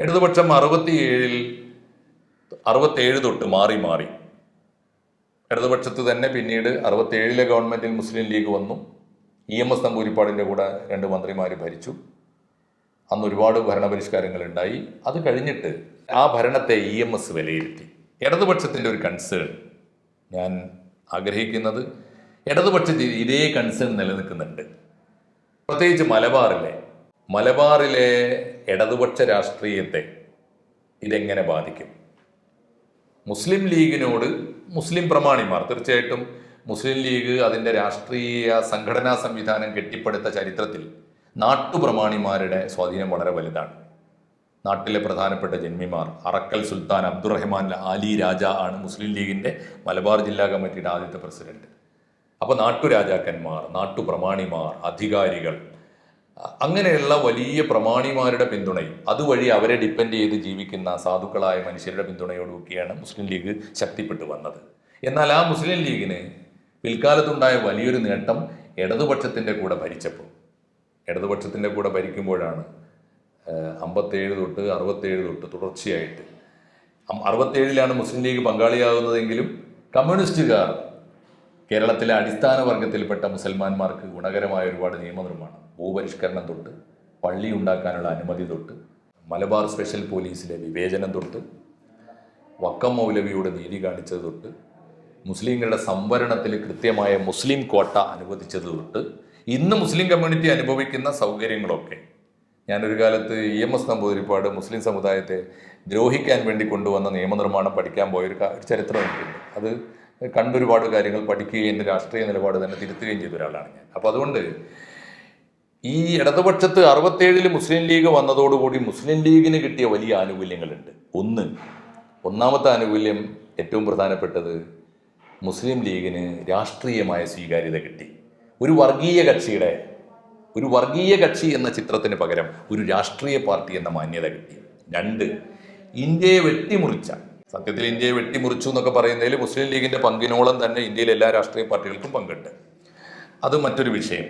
ഇടതുപക്ഷം അറുപത്തിയേഴിൽ അറുപത്തേഴ് തൊട്ട് മാറി മാറി. ഇടതുപക്ഷത്ത് തന്നെ പിന്നീട് അറുപത്തേഴിലെ ഗവൺമെന്റിൽ മുസ്ലിം ലീഗ് വന്നു. ഇ എം എസ് നമ്പൂരിപ്പാടിന്റെ കൂടെ രണ്ട് മന്ത്രിമാർ ഭരിച്ചു. അന്ന് ഒരുപാട് ഭരണപരിഷ്കാരങ്ങൾ ഉണ്ടായി അത് കഴിഞ്ഞിട്ട് ആ ഭരണത്തെ ഇ എം എസ് വിലയിരുത്തി. ഇടതുപക്ഷത്തിന്റെ ഒരു കൺസേൺ ഞാൻ ആഗ്രഹിക്കുന്നത് ഇടതുപക്ഷത്തിൽ ഇതേ കൺസേൺ നിലനിൽക്കുന്നുണ്ട്. പ്രത്യേകിച്ച് മലബാറിലെ മലബാറിലെ ഇടതുപക്ഷ രാഷ്ട്രീയത്തെ ഇതെങ്ങനെ ബാധിക്കും? മുസ്ലിം ലീഗിനോട് മുസ്ലിം പ്രമാണിമാർ തീർച്ചയായിട്ടും മുസ്ലിം ലീഗ് അതിന്റെ രാഷ്ട്രീയ സംഘടനാ സംവിധാനം കെട്ടിപ്പടുത്ത ചരിത്രത്തിൽ നാട്ടുപ്രമാണിമാരുടെ സ്വാധീനം വളരെ വലുതാണ്. നാട്ടിലെ പ്രധാനപ്പെട്ട ജന്മിമാർ അറക്കൽ സുൽത്താൻ അബ്ദുറഹ്മാൻ അലി രാജ ആണ് മുസ്ലിം ലീഗിന്റെ മലബാർ ജില്ലാ കമ്മിറ്റിയുടെ ആദ്യത്തെ പ്രസിഡന്റ്. അപ്പോൾ നാട്ടുരാജാക്കന്മാർ നാട്ടുപ്രമാണിമാർ അധികാരികൾ അങ്ങനെയുള്ള വലിയ പ്രമാണിമാരുടെ പിന്തുണയും അതുവഴി അവരെ ഡിപ്പെൻഡ് ചെയ്ത് ജീവിക്കുന്ന സാധുക്കളായ മനുഷ്യരുടെ പിന്തുണയോടുകൂടിയാണ് മുസ്ലിം ലീഗ് ശക്തിപ്പെട്ടു വന്നത്. എന്നാൽ ആ മുസ്ലിം ലീഗിന് പിൽക്കാലത്തുണ്ടായ വലിയൊരു നേട്ടം ഇടതുപക്ഷത്തിന്റെ കൂടെ ഭരിച്ചപ്പോൾ. ഇടതുപക്ഷത്തിന്റെ കൂടെ ഭരിക്കുമ്പോഴാണ് അമ്പത്തേഴ് തൊട്ട് അറുപത്തേഴ് തൊട്ട് തുടർച്ചയായിട്ട്. അറുപത്തേഴിലാണ് മുസ്ലിം ലീഗ് പങ്കാളിയാകുന്നതെങ്കിലും കമ്മ്യൂണിസ്റ്റുകാർ കേരളത്തിലെ അടിസ്ഥാന വർഗത്തിൽപ്പെട്ട മുസൽമാന്മാർക്ക് ഗുണകരമായ ഒരുപാട് നിയമനിർമ്മാണം. ഭൂപരിഷ്കരണം തൊട്ട് പള്ളി ഉണ്ടാക്കാനുള്ള അനുമതി തൊട്ട് മലബാർ സ്പെഷ്യൽ പോലീസിലെ വിവേചനം തൊട്ട് വക്കം മൗലവിയുടെ നീതി കാണിച്ചത് തൊട്ട് മുസ്ലിങ്ങളുടെ സംവരണത്തിൽ കൃത്യമായ മുസ്ലിം കോട്ട അനുവദിച്ചത് തൊട്ട് ഇന്ന് മുസ്ലിം കമ്മ്യൂണിറ്റി അനുഭവിക്കുന്ന സൗകര്യങ്ങളൊക്കെ. ഞാനൊരു കാലത്ത് ഇ എം എസ് നമ്പൂതിരിപ്പാട് മുസ്ലിം സമുദായത്തെ ദ്രോഹിക്കാൻ വേണ്ടി കൊണ്ടുവന്ന നിയമനിർമ്മാണം പഠിക്കാൻ പോയൊരു ചരിത്രം എനിക്കുണ്ട്. അത് കണ്ടൊരുപാട് കാര്യങ്ങൾ പഠിക്കുകയും എന്റെ രാഷ്ട്രീയ നിലപാട് തന്നെ തിരുത്തുകയും ചെയ്ത ഒരാളാണ് ഞാൻ. അപ്പോൾ അതുകൊണ്ട് ഈ ഇടതുപക്ഷത്ത് അറുപത്തേഴിൽ മുസ്ലിം ലീഗ് വന്നതോടുകൂടി മുസ്ലിം ലീഗിന് കിട്ടിയ വലിയ ആനുകൂല്യങ്ങളുണ്ട്. ഒന്ന് ഒന്നാമത്തെ ആനുകൂല്യം ഏറ്റവും പ്രധാനപ്പെട്ടത് മുസ്ലിം ലീഗിന് രാഷ്ട്രീയമായ സ്വീകാര്യത കിട്ടി. ഒരു വർഗീയ കക്ഷിയുടെ ഒരു വർഗീയ കക്ഷി എന്ന ചിത്രത്തിന് പകരം ഒരു രാഷ്ട്രീയ പാർട്ടി എന്ന മാന്യത കിട്ടി. രണ്ട് ഇന്ത്യയെ വെട്ടിമുറിച്ച സത്യത്തിൽ ഇന്ത്യയെ വെട്ടിമുറിച്ചു എന്നൊക്കെ പറയുന്നതിൽ മുസ്ലിം ലീഗിന്റെ പങ്കിനോളം തന്നെ ഇന്ത്യയിലെ എല്ലാ രാഷ്ട്രീയ പാർട്ടികൾക്കും പങ്കുണ്ട്. അത് മറ്റൊരു വിഷയം.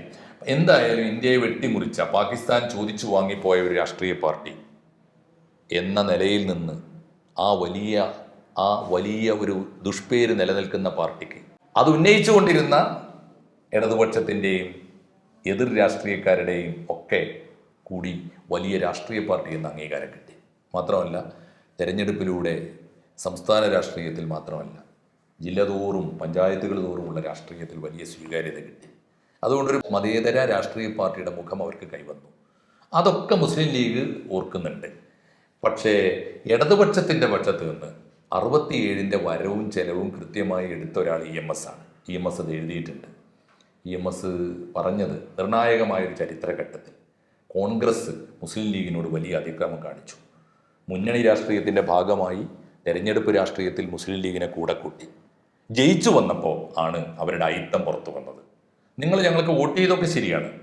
എന്തായാലും ഇന്ത്യയെ വെട്ടിമുറിച്ച പാകിസ്ഥാൻ ചോദിച്ചു വാങ്ങിപ്പോയ ഒരു രാഷ്ട്രീയ പാർട്ടി എന്ന നിലയിൽ നിന്ന് ആ വലിയ ആ വലിയ ഒരു ദുഷ്പേര് നിലനിൽക്കുന്ന പാർട്ടിക്ക് അത് ഉന്നയിച്ചുകൊണ്ടിരുന്ന ഇടതുപക്ഷത്തിന്റെയും എതിർ രാഷ്ട്രീയക്കാരുടെയും ഒക്കെ കൂടി വലിയ രാഷ്ട്രീയ പാർട്ടി എന്ന അംഗീകാരം കിട്ടി. മാത്രമല്ല തെരഞ്ഞെടുപ്പിലൂടെ സംസ്ഥാന രാഷ്ട്രീയത്തിൽ മാത്രമല്ല ജില്ല തോറും പഞ്ചായത്തുകൾ തോറുമുള്ള രാഷ്ട്രീയത്തിൽ വലിയ സ്വീകാര്യത കിട്ടി. അതുകൊണ്ടൊരു മതേതര രാഷ്ട്രീയ പാർട്ടിയുടെ മുഖം അവർക്ക് കൈവന്നു. അതൊക്കെ മുസ്ലിം ലീഗ് ഓർക്കുന്നുണ്ട്. പക്ഷേ ഇടതുപക്ഷത്തിന്റെ പക്ഷത്ത് നിന്ന് അറുപത്തിയേഴിന്റെ വരവും ചെലവും കൃത്യമായി എടുത്ത ഒരാൾ ഇ എം എസ് ആണ്. ഇ എം എസ് അത് എഴുതിയിട്ടുണ്ട്. ഇ എം എസ് പറഞ്ഞത് നിർണായകമായൊരു ചരിത്രഘട്ടത്തിൽ കോൺഗ്രസ് മുസ്ലിം ലീഗിനോട് വലിയ അതിക്രമം കാണിച്ചു. മുന്നണി രാഷ്ട്രീയത്തിന്റെ ഭാഗമായി തെരഞ്ഞെടുപ്പ് രാഷ്ട്രീയത്തിൽ മുസ്ലിം ലീഗിനെ കൂടെ കൂട്ടി. ജയിച്ചു വന്നപ്പോൾ ആണ് അവരുടെ അയിത്തം പുറത്തു വന്നത്. നിങ്ങൾ ഞങ്ങൾക്ക് വോട്ട് ചെയ്തൊക്കെ ശരിയാണ്.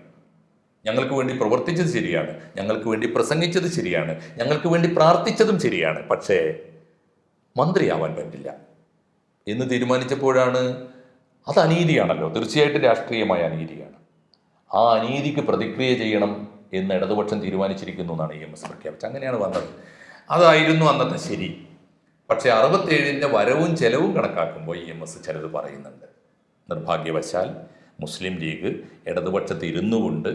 ഞങ്ങൾക്ക് വേണ്ടി പ്രവർത്തിച്ചത് ശരിയാണ്. ഞങ്ങൾക്ക് വേണ്ടി പ്രസംഗിച്ചത് ശരിയാണ്. ഞങ്ങൾക്ക് വേണ്ടി പ്രാർത്ഥിച്ചതും ശരിയാണ്. പക്ഷേ മന്ത്രിയാവാൻ പറ്റില്ല. എന്ന് തീരുമാനിച്ചപ്പോഴാണ് അത് അനീതിയാണല്ലോ. തീർച്ചയായിട്ടും രാഷ്ട്രീയമായ അനീതിയാണ്. ആ അനീതിക്ക് പ്രതിക്രിയ ചെയ്യണം എന്ന് ഇടതുപക്ഷം തീരുമാനിച്ചിരിക്കുന്നു എന്നാണ് ഇ എം എസ് പ്രഖ്യാപിച്ചത്. അങ്ങനെയാണ് വന്നത്. അതായിരുന്നു അന്നത്തെ ശരി. പക്ഷേ അറുപത്തേഴിന്റെ വരവും ചെലവും കണക്കാക്കുമ്പോൾ ഇ എം എസ് ചിലത് പറയുന്നുണ്ട്. നിർഭാഗ്യവശാൽ മുസ്ലിം ലീഗ് ഇടതുപക്ഷത്ത് ഇരുന്നു കൊണ്ട്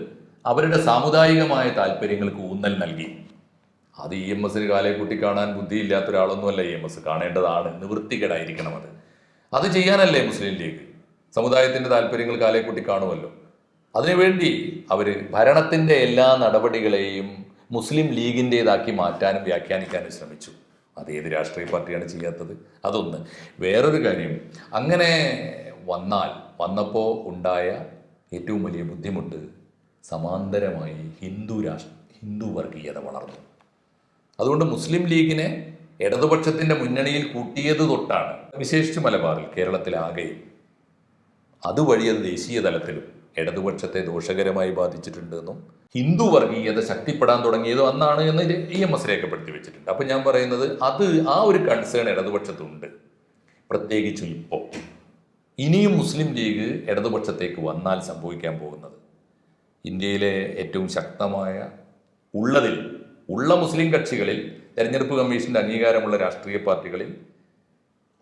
അവരുടെ സാമുദായികമായ താല്പര്യങ്ങൾക്ക് ഊന്നൽ നൽകി. അത് ഇ എം എസിന് കാലേക്കുട്ടി കാണാൻ ബുദ്ധിയില്ലാത്ത ഒരാളൊന്നുമല്ല ഇ എം എസ്. കാണേണ്ടതാണ്. നിവൃത്തികേടായിരിക്കണം അത്. അത് ചെയ്യാനല്ലേ മുസ്ലിം ലീഗ്? സമുദായത്തിന്റെ താല്പര്യങ്ങൾ കാലേക്കുട്ടി കാണുമല്ലോ. അതിനുവേണ്ടി അവർ ഭരണത്തിന്റെ എല്ലാ നടപടികളെയും മുസ്ലിം ലീഗിന്റേതാക്കി മാറ്റാനും വ്യാഖ്യാനിക്കാനും ശ്രമിച്ചു. അത് ഏത് രാഷ്ട്രീയ പാർട്ടിയാണ് ചെയ്യാത്തത്? അതൊന്ന്. വേറൊരു കാര്യം. അങ്ങനെ വന്നാൽ വന്നപ്പോൾ ഉണ്ടായ ഏറ്റവും വലിയ ബുദ്ധിമുട്ട് സമാന്തരമായി ഹിന്ദു രാഷ്ട്ര ഹിന്ദു വർഗീയത വളർന്നു. അതുകൊണ്ട് മുസ്ലിം ലീഗിനെ ഇടതുപക്ഷത്തിന്റെ മുന്നണിയിൽ കൂട്ടിയത് തൊട്ടാണ്. വിശേഷിച്ച് മലബാറിൽ കേരളത്തിലാകെയും അതുവഴി അത് ദേശീയ തലത്തിലും. ഇടതുപക്ഷത്തെ ദോഷകരമായി ബാധിച്ചിട്ടുണ്ടെന്നും ഹിന്ദു വർഗീയത ശക്തിപ്പെടാൻ തുടങ്ങിയത് അന്നാണ് എന്ന് ഇ എം എസ് രേഖപ്പെടുത്തി വെച്ചിട്ടുണ്ട്. അപ്പം ഞാൻ പറയുന്നത് അത് ആ ഒരു കൺസേൺ ഇടതുപക്ഷത്തുണ്ട്. പ്രത്യേകിച്ചും ഇപ്പോൾ ഇനിയും മുസ്ലിം ലീഗ് ഇടതുപക്ഷത്തേക്ക് വന്നാൽ സംഭവിക്കാൻ പോകുന്നത്. ഇന്ത്യയിലെ ഏറ്റവും ശക്തമായ ഉള്ളതിൽ ഉള്ള മുസ്ലിം കക്ഷികളിൽ തെരഞ്ഞെടുപ്പ് കമ്മീഷന്റെ അംഗീകാരമുള്ള രാഷ്ട്രീയ പാർട്ടികളിൽ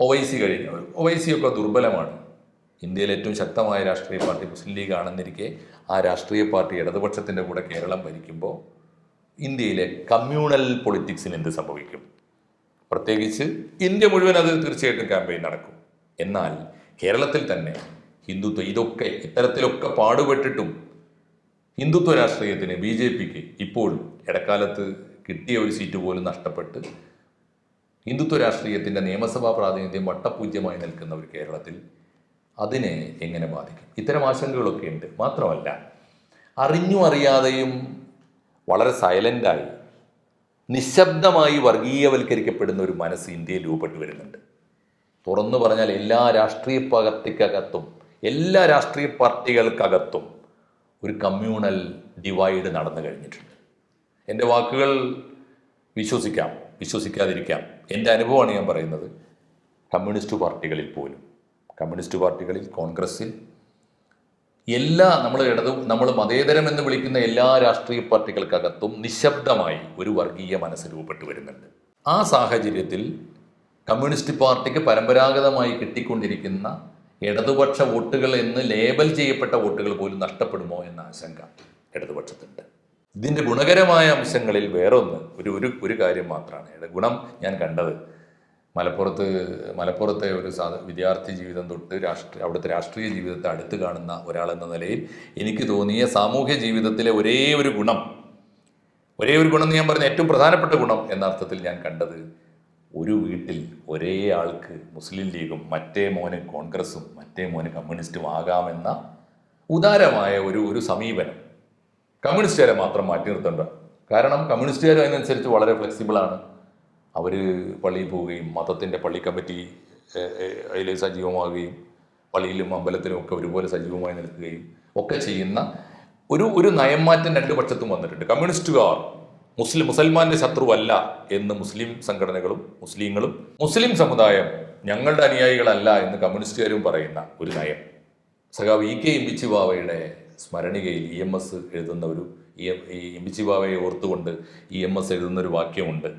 ഒവൈസി കഴിഞ്ഞു. ഒവൈസിയൊക്കെ ദുർബലമാണ്. ഇന്ത്യയിലെ ഏറ്റവും ശക്തമായ രാഷ്ട്രീയ പാർട്ടി മുസ്ലിം ലീഗ് ആണെന്നിരിക്കെ ആ രാഷ്ട്രീയ പാർട്ടി ഇടതുപക്ഷത്തിന്റെ കൂടെ കേരളം ഭരിക്കുമ്പോൾ ഇന്ത്യയിലെ കമ്മ്യൂണൽ പൊളിറ്റിക്സിന് എന്ത് സംഭവിക്കും? പ്രത്യേകിച്ച് ഇന്ത്യ മുഴുവൻ അത് തീർച്ചയായിട്ടും ക്യാമ്പയിൻ നടക്കും. എന്നാൽ കേരളത്തിൽ തന്നെ ഹിന്ദുത്വ ഇതൊക്കെ ഇത്തരത്തിലൊക്കെ പാടുപെട്ടിട്ടും ഹിന്ദുത്വ രാഷ്ട്രീയത്തിന് ബി ജെ പിക്ക് ഇപ്പോഴും ഇടക്കാലത്ത് കിട്ടിയ ഒരു സീറ്റ് പോലും നഷ്ടപ്പെട്ട് ഹിന്ദുത്വ രാഷ്ട്രീയത്തിന്റെ നിയമസഭാ പ്രാതിനിധ്യം വട്ടപൂജ്യമായി നിൽക്കുന്ന ഒരു കേരളത്തിൽ അതിനെ എങ്ങനെ ബാധിക്കും? ഇത്തരം ആശങ്കകളൊക്കെ ഉണ്ട്. മാത്രമല്ല അറിഞ്ഞും അറിയാതെയും വളരെ സൈലന്റായി നിശബ്ദമായി വർഗീയവൽക്കരിക്കപ്പെടുന്ന ഒരു മനസ്സ് ഇന്ത്യയിൽ രൂപപ്പെട്ടു വരുന്നുണ്ട്. തുറന്നു പറഞ്ഞാൽ എല്ലാ രാഷ്ട്രീയ പകർത്തിക്കകത്തും എല്ലാ രാഷ്ട്രീയ പാർട്ടികൾക്കകത്തും ഒരു കമ്മ്യൂണൽ ഡിവൈഡ് നടന്നു കഴിഞ്ഞിട്ടുണ്ട്. എന്റെ വാക്കുകൾ വിശ്വസിക്കാം വിശ്വസിക്കാതിരിക്കാം. എന്റെ അനുഭവമാണ് ഞാൻ പറയുന്നത്. കമ്മ്യൂണിസ്റ്റ് പാർട്ടികളിൽ പോലും. കമ്മ്യൂണിസ്റ്റ് പാർട്ടികളിൽ കോൺഗ്രസ്സിൽ. എല്ലാ നമ്മൾ ഇടതു നമ്മൾ മതേതരം എന്ന് വിളിക്കുന്ന എല്ലാ രാഷ്ട്രീയ പാർട്ടികൾക്കകത്തും നിശബ്ദമായി ഒരു വർഗീയ മനസ്സ് രൂപപ്പെട്ടു വരുന്നുണ്ട്. ആ സാഹചര്യത്തിൽ കമ്മ്യൂണിസ്റ്റ് പാർട്ടിക്ക് പരമ്പരാഗതമായി കിട്ടിക്കൊണ്ടിരിക്കുന്ന ഇടതുപക്ഷ വോട്ടുകൾ എന്ന് ലേബൽ ചെയ്യപ്പെട്ട വോട്ടുകൾ പോലും നഷ്ടപ്പെടുമോ എന്ന ആശങ്ക ഇടതുപക്ഷത്തുണ്ട്. ഇതിന്റെ ഗുണകരമായ അംശങ്ങളിൽ വേറൊന്ന് ഒരു ഒരു ഒരു കാര്യം മാത്രമാണ്. ഗുണം ഞാൻ കണ്ടത് മലപ്പുറത്ത് മലപ്പുറത്തെ ഒരു സാധ വിദ്യാർത്ഥി ജീവിതം തൊട്ട് രാഷ്ട്രീയ അവിടുത്തെ രാഷ്ട്രീയ ജീവിതത്തെ അടുത്ത് കാണുന്ന ഒരാളെന്ന നിലയിൽ എനിക്ക് തോന്നിയ സാമൂഹ്യ ജീവിതത്തിലെ ഒരേ ഒരു ഗുണം ഒരേ ഒരു ഗുണം എന്ന് ഞാൻ പറഞ്ഞ ഏറ്റവും പ്രധാനപ്പെട്ട ഗുണം എന്ന അർത്ഥത്തിൽ ഞാൻ കണ്ടത് ഒരു വീട്ടിൽ ഒരേ ആൾക്ക് മുസ്ലിം ലീഗും മറ്റേ മോന് കോൺഗ്രസും മറ്റേ മോന് കമ്മ്യൂണിസ്റ്റും ആകാമെന്ന ഉദാരമായ ഒരു ഒരു സമീപനം കമ്മ്യൂണിസ്റ്റുകാരെ മാത്രം മാറ്റി നിർത്തേണ്ട. കാരണം കമ്മ്യൂണിസ്റ്റുകാർ അതിനനുസരിച്ച് വളരെ ഫ്ലെക്സിബിളാണ് അവർ പള്ളിയിൽ പോവുകയും മതത്തിന്റെ പള്ളി കമ്മിറ്റി അതിൽ സജീവമാവുകയും പള്ളിയിലും അമ്പലത്തിലും ഒക്കെ ഒരുപോലെ സജീവമായി നിൽക്കുകയും ഒക്കെ ചെയ്യുന്ന ഒരു ഒരു നയംമാറ്റം രണ്ട് പക്ഷത്തും വന്നിട്ടുണ്ട്. കമ്മ്യൂണിസ്റ്റുകാർ മുസ്ലിം മുസൽമാന്റെ ശത്രുവല്ല എന്ന് മുസ്ലിം സംഘടനകളും മുസ്ലിങ്ങളും മുസ്ലിം സമുദായം ഞങ്ങളുടെ അനുയായികളല്ല എന്ന് കമ്മ്യൂണിസ്റ്റുകാരും പറയുന്ന ഒരു നയം. സഖാവ് ഇ കെ ഇമ്പിച്ചിബാവയുടെ സ്മരണികയിൽ ഇ എം എസ് എഴുതുന്ന ഒരു ഈ ഈ ഇമ്പിച്ചിബാവയെ ഓർത്തുകൊണ്ട് ഇ എം എസ് എഴുതുന്ന ഒരു വാക്യമുണ്ട്.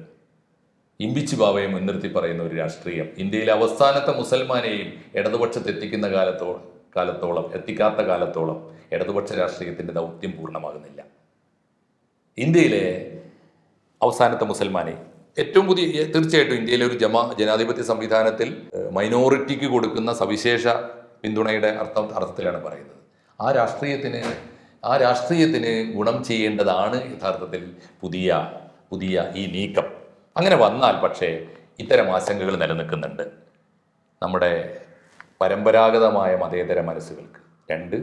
ഇമ്പിച്ചു ബാവയെ മുൻനിർത്തി പറയുന്ന ഒരു രാഷ്ട്രീയം. ഇന്ത്യയിലെ അവസാനത്തെ മുസൽമാനെയും ഇടതുപക്ഷത്ത് എത്തിക്കുന്ന കാലത്തോ കാലത്തോളം എത്തിക്കാത്ത കാലത്തോളം ഇടതുപക്ഷ രാഷ്ട്രീയത്തിന്റെ ദൗത്യം പൂർണമാകുന്നില്ല. ഇന്ത്യയിലെ അവസാനത്തെ മുസൽമാനെ ഏറ്റവും പുതിയ തീർച്ചയായിട്ടും ഇന്ത്യയിലെ ഒരു ജമാ ജനാധിപത്യ സംവിധാനത്തിൽ മൈനോറിറ്റിക്ക് കൊടുക്കുന്ന സവിശേഷ പിന്തുണയുടെ അർത്ഥം അർത്ഥത്തിലാണ് പറയുന്നത്. ആ രാഷ്ട്രീയത്തിന് ആ രാഷ്ട്രീയത്തിന് ഗുണം ചെയ്യേണ്ടതാണ് യഥാർത്ഥത്തിൽ പുതിയ പുതിയ ഈ നീക്കം. അങ്ങനെ വന്നാൽ പക്ഷേ ഇത്തരം ആശങ്കകൾ നിലനിൽക്കുന്നുണ്ട്. നമ്മുടെ പരമ്പരാഗതമായ മതേതര മനസ്സുകൾക്ക്. രണ്ട്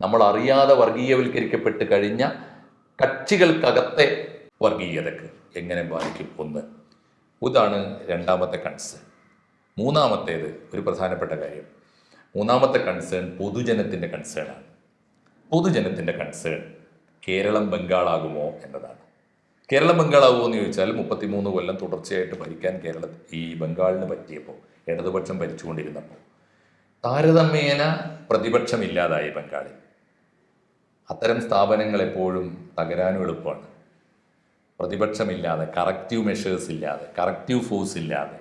നമ്മൾ അറിയാതെ വർഗീയവൽക്കരിക്കപ്പെട്ട് കഴിഞ്ഞ കക്ഷികൾക്കകത്തെ വർഗീയതക്ക് എങ്ങനെ ബാധിക്കും? ഒന്ന് ഇതാണ് രണ്ടാമത്തെ കൺസേൺ മൂന്നാമത്തേത് ഒരു പ്രധാനപ്പെട്ട കാര്യം. മൂന്നാമത്തെ കൺസേൺ പൊതുജനത്തിന്റെ കൺസേണാണ് പൊതുജനത്തിന്റെ കൺസേൺ കേരളം ബംഗാളാകുമോ എന്നതാണ്. കേരളം ബംഗാളാവുമോ എന്ന് ചോദിച്ചാൽ മുപ്പത്തിമൂന്ന് കൊല്ലം തുടർച്ചയായിട്ട് ഭരിക്കാൻ കേരള ഈ ബംഗാളിന് പറ്റിയപ്പോൾ ഇടതുപക്ഷം ഭരിച്ചുകൊണ്ടിരുന്നപ്പോൾ താരതമ്യേന പ്രതിപക്ഷമില്ലാതായി ബംഗാളിൽ അത്തരം സ്ഥാപനങ്ങൾ എപ്പോഴും തകരാനും എളുപ്പമാണ്. പ്രതിപക്ഷമില്ലാതെ കറക്റ്റീവ് മെഷേഴ്സ് ഇല്ലാതെ കറക്റ്റീവ് ഫോഴ്സ് ഇല്ലാതെ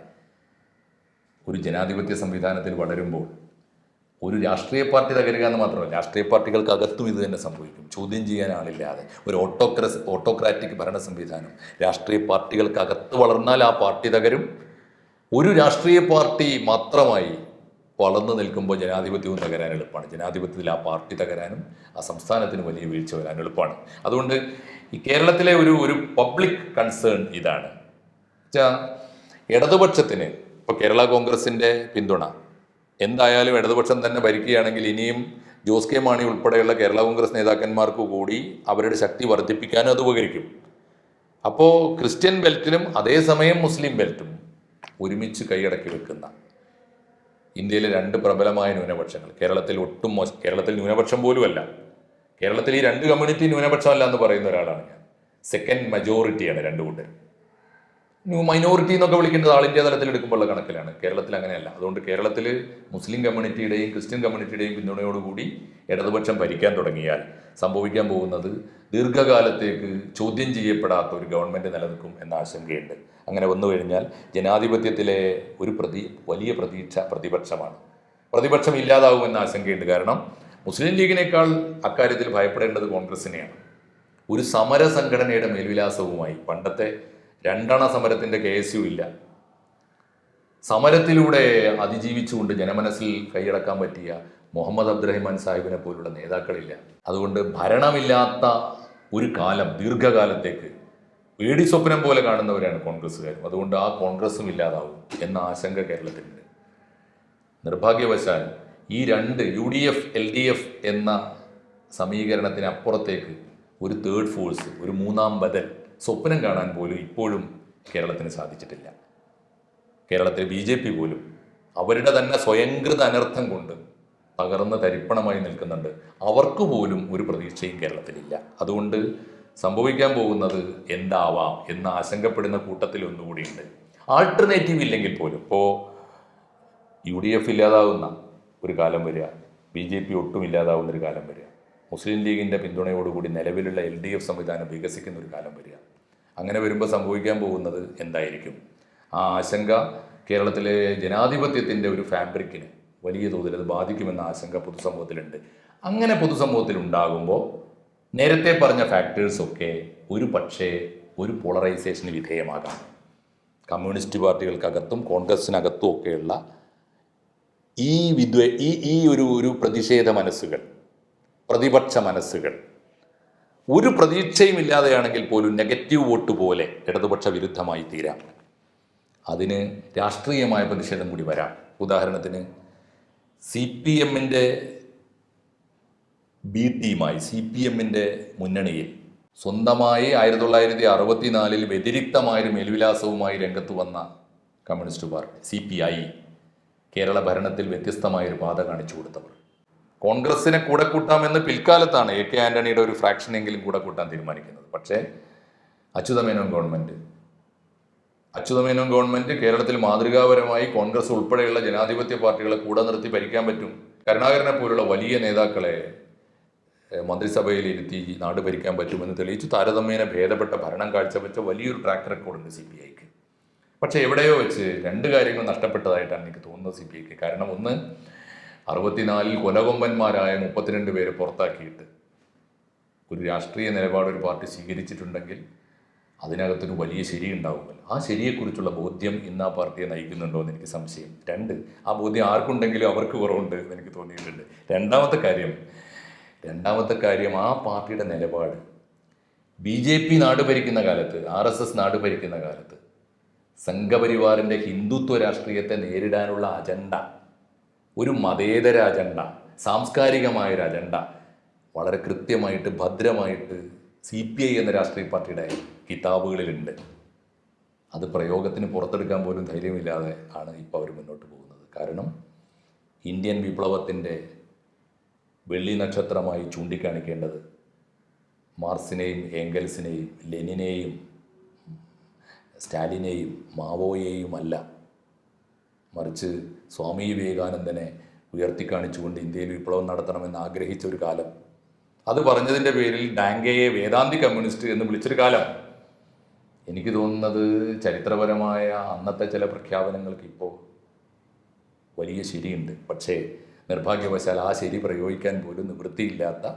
ഒരു ജനാധിപത്യ സംവിധാനത്തിൽ വളരുമ്പോൾ ഒരു രാഷ്ട്രീയ പാർട്ടി തകരുക എന്ന് മാത്രമല്ല രാഷ്ട്രീയ പാർട്ടികൾക്കകത്തും ഇത് തന്നെ സംഭവിക്കും. ചോദ്യം ചെയ്യാൻ ആളില്ലാതെ ഒരു ഓട്ടോക്രസ് ഓട്ടോക്രാറ്റിക് ഭരണ സംവിധാനം രാഷ്ട്രീയ പാർട്ടികൾക്കകത്ത് വളർന്നാൽ ആ പാർട്ടി തകരും. ഒരു രാഷ്ട്രീയ പാർട്ടി മാത്രമായി വളർന്നു നിൽക്കുമ്പോൾ ജനാധിപത്യവും തകരാൻ എളുപ്പമാണ്. ജനാധിപത്യത്തിൽ ആ പാർട്ടി തകരാനും ആ സംസ്ഥാനത്തിന് വലിയ വീഴ്ച വരാൻ എളുപ്പമാണ്. അതുകൊണ്ട് ഈ കേരളത്തിലെ ഒരു ഒരു പബ്ലിക് കൺസേൺ ഇതാണ്. വെച്ചാൽ ഇടതുപക്ഷത്തിന് ഇപ്പോൾ കേരള കോൺഗ്രസിന്റെ പിന്തുണ എന്തായാലും ഇടതുപക്ഷം തന്നെ ഭരിക്കുകയാണെങ്കിൽ ഇനിയും ജോസ് കെ മാണി ഉൾപ്പെടെയുള്ള കേരള കോൺഗ്രസ് നേതാക്കന്മാർക്ക് കൂടി അവരുടെ ശക്തി വർദ്ധിപ്പിക്കാനും അത് ഉപകരിക്കും. അപ്പോൾ ക്രിസ്ത്യൻ ബെൽറ്റിലും അതേസമയം മുസ്ലിം ബെൽറ്റും ഒരുമിച്ച് കൈയടക്കി വെക്കുന്ന ഇന്ത്യയിലെ രണ്ട് പ്രബലമായ ന്യൂനപക്ഷങ്ങൾ. കേരളത്തിൽ ഒട്ടും മോശം കേരളത്തിൽ ന്യൂനപക്ഷം പോലുമല്ല. കേരളത്തിൽ ഈ രണ്ട് കമ്മ്യൂണിറ്റി ന്യൂനപക്ഷമല്ല എന്ന് പറയുന്ന ഒരാളാണ് ഞാൻ. സെക്കൻഡ് മെജോറിറ്റിയാണ് രണ്ട് കൂട്ടരും. മൈനോറിറ്റി എന്നൊക്കെ വിളിക്കേണ്ടത് ആൾ ഇന്ത്യ തലത്തിൽ എടുക്കുമ്പോഴുള്ള കണക്കിലാണ്. കേരളത്തിൽ അങ്ങനെയല്ല. അതുകൊണ്ട് കേരളത്തിൽ മുസ്ലിം കമ്മ്യൂണിറ്റിയുടെയും ക്രിസ്ത്യൻ കമ്മ്യൂണിറ്റിയുടെയും പിന്തുണയോടുകൂടി ഇടതുപക്ഷം ഭരിക്കാൻ തുടങ്ങിയാൽ സംഭവിക്കാൻ പോകുന്നത് ദീർഘകാലത്തേക്ക് ചോദ്യം ചെയ്യപ്പെടാത്ത ഒരു ഗവൺമെന്റ് നിലനിൽക്കും എന്ന ആശങ്കയുണ്ട്. അങ്ങനെ വന്നു കഴിഞ്ഞാൽ ജനാധിപത്യത്തിലെ ഒരു പ്രതി വലിയ പ്രതീക്ഷ പ്രതിപക്ഷമാണ്. പ്രതിപക്ഷം ഇല്ലാതാവുമെന്ന ആശങ്കയുണ്ട്. കാരണം മുസ്ലിം ലീഗിനേക്കാൾ അക്കാര്യത്തിൽ ഭയപ്പെടേണ്ടത് കോൺഗ്രസിനെയാണ്. ഒരു സമര സംഘടനയുടെ മേൽവിലാസവുമായി പണ്ടത്തെ രണ്ടണ സമരത്തിന്റെ കെ എസ് യു ഇല്ല. സമരത്തിലൂടെ അതിജീവിച്ചുകൊണ്ട് ജനമനസ്സിൽ കൈയടക്കാൻ പറ്റിയ മുഹമ്മദ് അബ്ദുറഹിമാൻ സാഹിബിനെ പോലുള്ള നേതാക്കളില്ല. അതുകൊണ്ട് ഭരണമില്ലാത്ത ഒരു കാലം ദീർഘകാലത്തേക്ക് പേടി സ്വപ്നം പോലെ കാണുന്നവരാണ് കോൺഗ്രസ്സുകാരും. അതുകൊണ്ട് ആ കോൺഗ്രസ്സും ഇല്ലാതാവും എന്ന ആശങ്ക കേരളത്തിലുണ്ട്. നിർഭാഗ്യവശാൽ ഈ രണ്ട് U D F L D F എന്ന സമീകരണത്തിന് അപ്പുറത്തേക്ക് ഒരു തേർഡ് ഫോഴ്സ് ഒരു മൂന്നാം ബദൽ സ്വപ്നം കാണാൻ പോലും ഇപ്പോഴും കേരളത്തിന് സാധിച്ചിട്ടില്ല. കേരളത്തിലെ ബി ജെ പി പോലും അവരുടെ തന്നെ സ്വയംകൃത അനർത്ഥം കൊണ്ട് തകർന്ന് തരിപ്പണമായി നിൽക്കുന്നുണ്ട്. അവർക്ക് പോലും ഒരു പ്രതീക്ഷയും കേരളത്തിലില്ല. അതുകൊണ്ട് സംഭവിക്കാൻ പോകുന്നത് എന്താവാം എന്ന് ആശങ്കപ്പെടുന്ന കൂട്ടത്തിൽ ഒന്നുകൂടിയുണ്ട്. ആൾട്ടർനേറ്റീവ് ഇല്ലെങ്കിൽ പോലും ഇപ്പോൾ യു ഡി എഫ് ഇല്ലാതാവുന്ന ഒരു കാലം വരിക ബി ജെ പി ഒട്ടും ഇല്ലാതാവുന്ന ഒരു കാലം വരിക മുസ്ലിം ലീഗിന്റെ പിന്തുണയോടുകൂടി നിലവിലുള്ള എൽ ഡി എഫ് സംവിധാനം വികസിക്കുന്ന ഒരു കാലം വരിക അങ്ങനെ വരുമ്പോൾ സംഭവിക്കാൻ പോകുന്നത് എന്തായിരിക്കും? ആ ആശങ്ക കേരളത്തിലെ ജനാധിപത്യത്തിന്റെ ഒരു ഫാബ്രിക്കിന് വലിയ തോതിൽ അത് ബാധിക്കുമെന്ന ആശങ്ക പൊതുസമൂഹത്തിലുണ്ട്. അങ്ങനെ പൊതുസമൂഹത്തിൽ ഉണ്ടാകുമ്പോൾ നേരത്തെ പറഞ്ഞ ഫാക്ടേഴ്സൊക്കെ ഒരു പക്ഷേ ഒരു പോളറൈസേഷന് വിധേയമാകാം. കമ്മ്യൂണിസ്റ്റ് പാർട്ടികൾക്കകത്തും കോൺഗ്രസ്സിനകത്തും ഒക്കെയുള്ള ഈ വിദ്വേ ഈ ഈ ഒരു ഒരു പ്രതിഷേധ മനസ്സുകൾ പ്രതിപക്ഷ മനസ്സുകൾ. ഒരു പ്രതീക്ഷയും ഇല്ലാതെയാണെങ്കിൽ പോലും നെഗറ്റീവ് വോട്ട് പോലെ ഇടതുപക്ഷ വിരുദ്ധമായി തീരാം. അതിന് രാഷ്ട്രീയമായ പ്രതിഷേധം കൂടി വരാം. ഉദാഹരണത്തിന് സി പി എമ്മിന്റെ ബി ടീമായി സി പി എമ്മിന്റെ മുന്നണിയിൽ സ്വന്തമായി ആയിരത്തി തൊള്ളായിരത്തി അറുപത്തിനാലിൽ വ്യതിരിക്തമായൊരു മേൽവിലാസവുമായി രംഗത്ത് വന്ന communist party C P I Kerala ഭരണത്തിൽ വ്യത്യസ്തമായൊരു പാത കാണിച്ചു കൊടുത്തവർ. കോൺഗ്രസിനെ കൂടെ കൂട്ടാമെന്ന് പിൽക്കാലത്താണ് എ കെ ആന്റണിയുടെ ഒരു ഫ്രാക്ഷനെങ്കിലും കൂടെ കൂട്ടാൻ തീരുമാനിക്കുന്നത്. പക്ഷേ അച്യുതമേനോൻ ഗവൺമെന്റ് അച്യുതമേനോൻ ഗവൺമെന്റ് കേരളത്തിൽ മാതൃകാപരമായി കോൺഗ്രസ് ഉൾപ്പെടെയുള്ള ജനാധിപത്യ പാർട്ടികളെ കൂടെ നിർത്തി ഭരിക്കാൻ പറ്റും. കരുണാകരനെ പോലുള്ള വലിയ നേതാക്കളെ മന്ത്രിസഭയിലിരുത്തി നാട് ഭരിക്കാൻ പറ്റുമെന്ന് തെളിയിച്ചു. താരതമ്യേന ഭേദപ്പെട്ട ഭരണം കാഴ്ചവെച്ച വലിയൊരു ട്രാക്ക് റെക്കോർഡുണ്ട് സി പി ഐക്ക്. പക്ഷേ എവിടെയോ വെച്ച് രണ്ട് കാര്യങ്ങൾ നഷ്ടപ്പെട്ടതായിട്ടാണ് എനിക്ക് തോന്നുന്നത് സി പി ഐക്ക്. കാരണം ഒന്ന് അറുപത്തിനാലിൽ കൊലകൊമ്പന്മാരായ മുപ്പത്തിരണ്ട് പേരെ പുറത്താക്കിയിട്ട് ഒരു രാഷ്ട്രീയ നിലപാട് ഒരു പാർട്ടി സ്വീകരിച്ചിട്ടുണ്ടെങ്കിൽ അതിനകത്തൊരു വലിയ ശരി ഉണ്ടാവുമല്ലോ. ആ ശരിയെക്കുറിച്ചുള്ള ബോധ്യം ഇന്ന് ആ പാർട്ടിയെ നയിക്കുന്നുണ്ടോ എന്ന് എനിക്ക് സംശയം. രണ്ട് ആ ബോധ്യം ആർക്കുണ്ടെങ്കിലും അവർക്ക് കുറവുണ്ട് എന്ന് എനിക്ക് തോന്നിയിട്ടുണ്ട്. രണ്ടാമത്തെ കാര്യം രണ്ടാമത്തെ കാര്യം ആ പാർട്ടിയുടെ നിലപാട് ബി ജെ പി നാട് ഭരിക്കുന്ന കാലത്ത് ആർ എസ് എസ് നാട് ഭരിക്കുന്ന കാലത്ത് സംഘപരിവാറിന്റെ ഹിന്ദുത്വ രാഷ്ട്രീയത്തെ നേരിടാനുള്ള അജണ്ട ഒരു മതേതര അജണ്ട സാംസ്കാരികമായൊരു അജണ്ട വളരെ കൃത്യമായിട്ട് ഭദ്രമായിട്ട് സി പി ഐ എന്ന രാഷ്ട്രീയ പാർട്ടിയുടെ കിതാബുകളിലുണ്ട്. അത് പ്രയോഗത്തിന് പുറത്തെടുക്കാൻ പോലും ധൈര്യമില്ലാതെ ആണ് ഇപ്പോൾ അവർ മുന്നോട്ട് പോകുന്നത്. കാരണം ഇന്ത്യൻ വിപ്ലവത്തിന്റെ വെള്ളി നക്ഷത്രമായി ചൂണ്ടിക്കാണിക്കേണ്ടത് മാർസിനെയും ഏംഗൽസിനെയും ലെനിനെയും സ്റ്റാലിനെയും മാവോയെയും അല്ല. മറിച്ച് സ്വാമി വിവേകാനന്ദനെ ഉയർത്തിക്കാണിച്ചുകൊണ്ട് ഇന്ത്യയിൽ വിപ്ലവം നടത്തണമെന്ന് ആഗ്രഹിച്ച ഒരു കാലം. അത് പറഞ്ഞതിന്റെ പേരിൽ ഡാങ്കയെ വേദാന്തി കമ്മ്യൂണിസ്റ്റ് എന്ന് വിളിച്ചൊരു കാലം. എനിക്ക് തോന്നുന്നത് ചരിത്രപരമായ അന്നത്തെ ചില പ്രഖ്യാപനങ്ങൾക്ക് ഇപ്പോൾ വലിയ ശരിയുണ്ട്. പക്ഷേ നിർഭാഗ്യവശാൽ ആ ശരി പ്രയോഗിക്കാൻ പോലും നിവൃത്തിയില്ലാത്ത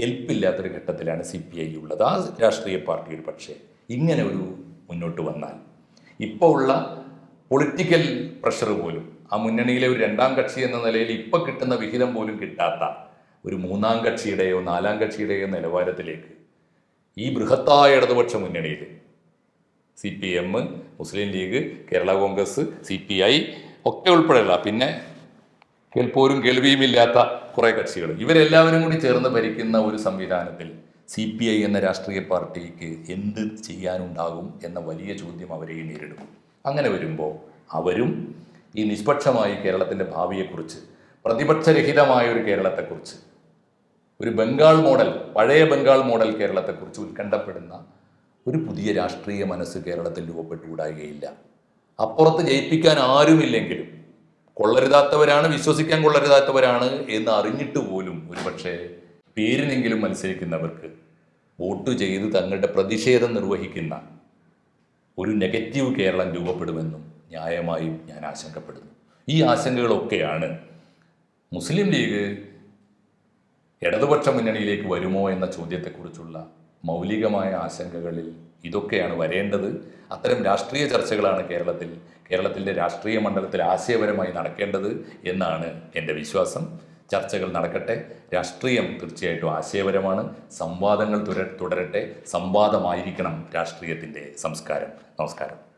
കെൽപ്പില്ലാത്തൊരു ഘട്ടത്തിലാണ് സി പി ഐ ഉള്ളത്. ആ രാഷ്ട്രീയ പാർട്ടിയുടെ പക്ഷേ ഇങ്ങനെ ഒരു മുന്നോട്ട് വന്നാൽ ഇപ്പോൾ ഉള്ള പൊളിറ്റിക്കൽ പ്രഷർ പോലും. ആ മുന്നണിയിലെ ഒരു രണ്ടാം കക്ഷി എന്ന നിലയിൽ ഇപ്പോൾ കിട്ടുന്ന വിഹിതം പോലും കിട്ടാത്ത ഒരു മൂന്നാം കക്ഷിയുടെയോ നാലാം കക്ഷിയുടെയോ നിലവാരത്തിലേക്ക്. ഈ ബൃഹത്തായ ഇടതുപക്ഷ മുന്നണിയിൽ C P M Muslim League Kerala Congress C P I ഒക്കെ ഉൾപ്പെടെയുള്ള പിന്നെ കേൾപ്പോരും കേൾവിയുമില്ലാത്ത കുറേ കക്ഷികൾ ഇവരെല്ലാവരും കൂടി ചേർന്ന് ഭരിക്കുന്ന ഒരു സംവിധാനത്തിൽ സി പി ഐ എന്ന രാഷ്ട്രീയ പാർട്ടിക്ക് എന്ത് ചെയ്യാനുണ്ടാകും എന്ന വലിയ ചോദ്യം അവരെ നേരിടും. അങ്ങനെ വരുമ്പോൾ അവരും ഈ നിഷ്പക്ഷമായി കേരളത്തിന്റെ ഭാവിയെക്കുറിച്ച് പ്രതിപക്ഷരഹിതമായ ഒരു കേരളത്തെക്കുറിച്ച് ഒരു ബംഗാൾ മോഡൽ പഴയ ബംഗാൾ മോഡൽ കേരളത്തെക്കുറിച്ച് ഉത്കണ്ഠപ്പെടുന്ന ഒരു പുതിയ രാഷ്ട്രീയ മനസ്സ് കേരളത്തിൽ രൂപപ്പെട്ടുകൂടാകുകയില്ല അപ്പുറത്ത് ജയിപ്പിക്കാൻ ആരുമില്ലെങ്കിലും കൊള്ളരുതാത്തവരാണ് വിശ്വസിക്കാൻ കൊള്ളരുതാത്തവരാണ് എന്ന് അറിഞ്ഞിട്ട് പോലും ഒരുപക്ഷെ പേരിനെങ്കിലും മത്സരിക്കുന്നവർക്ക് വോട്ട് ചെയ്ത് തങ്ങളുടെ പ്രതിഷേധം നിർവഹിക്കുന്ന ഒരു നെഗറ്റീവ് കേരളം രൂപപ്പെടുമെന്നും ന്യായമായും ഞാൻ ആശങ്കപ്പെടുന്നു. ഈ ആശങ്കകളൊക്കെയാണ് മുസ്ലിം ലീഗ് ഇടതുപക്ഷ മുന്നണിയിലേക്ക് വരുമോ എന്ന ചോദ്യത്തെക്കുറിച്ചുള്ള മൗലികമായ ആശങ്കകളിൽ ഇതൊക്കെയാണ് വരേണ്ടത്. അത്തരം രാഷ്ട്രീയ ചർച്ചകളാണ് കേരളത്തിൽ കേരളത്തിന്റെ രാഷ്ട്രീയ മണ്ഡലത്തിൽ ആശയപരമായി നടക്കേണ്ടത് എന്നാണ് എന്റെ വിശ്വാസം. ചർച്ചകൾ നടക്കട്ടെ. രാഷ്ട്രീയം തീർച്ചയായിട്ടും ആശയപരമാണ്. സംവാദങ്ങൾ തുടര തുടരട്ടെ. സംവാദമായിരിക്കണം രാഷ്ട്രീയത്തിന്റെ സംസ്കാരം. നമസ്കാരം.